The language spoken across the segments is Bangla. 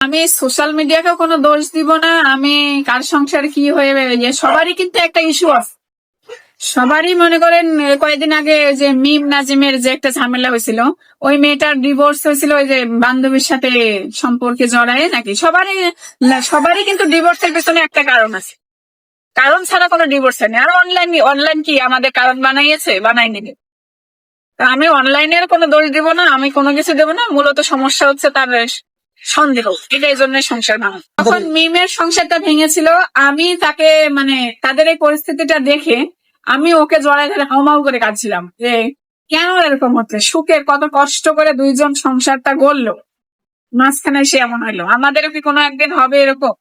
আমি সোশ্যাল মিডিয়াকে কোনো দোষ দিব না। আমি কার সংসার কি হয়ে ইয়ে সবারই কিন্তু একটা ইস্যু আছে সবারই মনে করেন, কয়েকদিন আগে যে মিম নাজিমের যে একটা ঝামেলা হয়েছিল, ওই মেয়েটার ডিভোর্স হয়েছিল, ওই যে বান্ধবীর সাথে সম্পর্কে জড়ায় নাকি? সবারই সবারই কিন্তু ডিভোর্সের পেছনে একটা কারণ আছে। কারণ ছাড়া কোনো ডিভোর্স হয়নি। আর অনলাইন অনলাইন কি আমাদের কারণ বানাইয়েছে? বানাইনি আমি অনলাইনের কোনো দোষ দিব না, আমি কোনো কিছু দেব না। মূলত সমস্যা হচ্ছে তার সন্দেহ এটা এই জন্য সংসার ভাঙা। তখন মিমের সংসারটা ভেঙেছিল আমি তাকে মানে তাদের এই পরিস্থিতিটা দেখে আমি ওকে জড়ায় ধরে হাউমাউ করে কাঁদছিলাম যে কেন এরকম হচ্ছে? সুখের কত কষ্ট করে দুইজন সংসারটা গড়লো। মাঝখানে সে এমন হইল আমাদেরও কি কোনো একদিন হবে এরকম?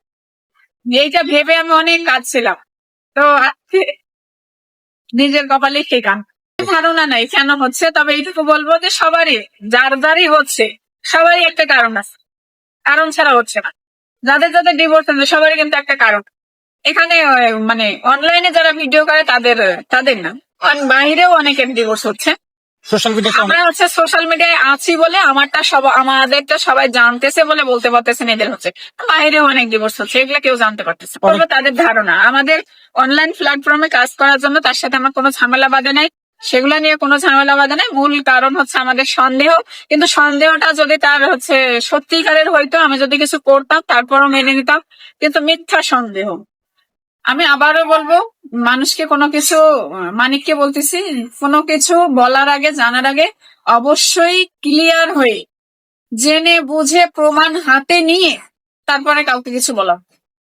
এইটা ভেবে আমি অনেক কাঁদছিলাম। তো আজকে নিজের কপালে কে কান ধারণা নাই কেন হচ্ছে তবে এইটুকু বলব যে সবারই যার যারই হচ্ছে সবারই একটা কারণ আছে। কারণ ছাড়া হচ্ছে না। যাদের যাদের ডিভোর্স হচ্ছে সবারই কিন্তু একটা কারণ। এখানে মানে অনলাইনে যারা ভিডিও করে তাদের তাদের না। বাইরেও অনেকের ডিভোর্স হচ্ছে। সোশ্যাল মিডিয়া আমরা হচ্ছে সোশ্যাল মিডিয়ায় আছি বলে আমারটা সব আমাদেরটা সবাই জানতেছে বলে বলতে পারতেছেন এদের হচ্ছে। বাইরেও অনেক ডিভোর্স হচ্ছে এগুলো কেউ জানতে পারতেছে। তাদের ধারণা আমাদের অনলাইন প্ল্যাটফর্মে কাজ করার জন্য তার সাথে আমার কোনো ঝামেলা বাঁধে নাই। সেগুলো নিয়ে কোনো ঝামেলা বাঁধে নাই। মূল কারণ হচ্ছে আমাদের সন্দেহ। কিন্তু সন্দেহটা যদি তার হচ্ছে সত্যিকারের হইতো, আমি যদি কিছু করতাম, তারপরও মেনে নিতাম। কিন্তু মিথ্যা সন্দেহ। আমি আবারও বলব, মানুষকে কোনো কিছু, মানিককে বলতেছি, কোনো কিছু বলার আগে, জানার আগে অবশ্যই ক্লিয়ার হয়ে জেনে বুঝে প্রমাণ হাতে নিয়ে তারপরে কাউকে কিছু বলা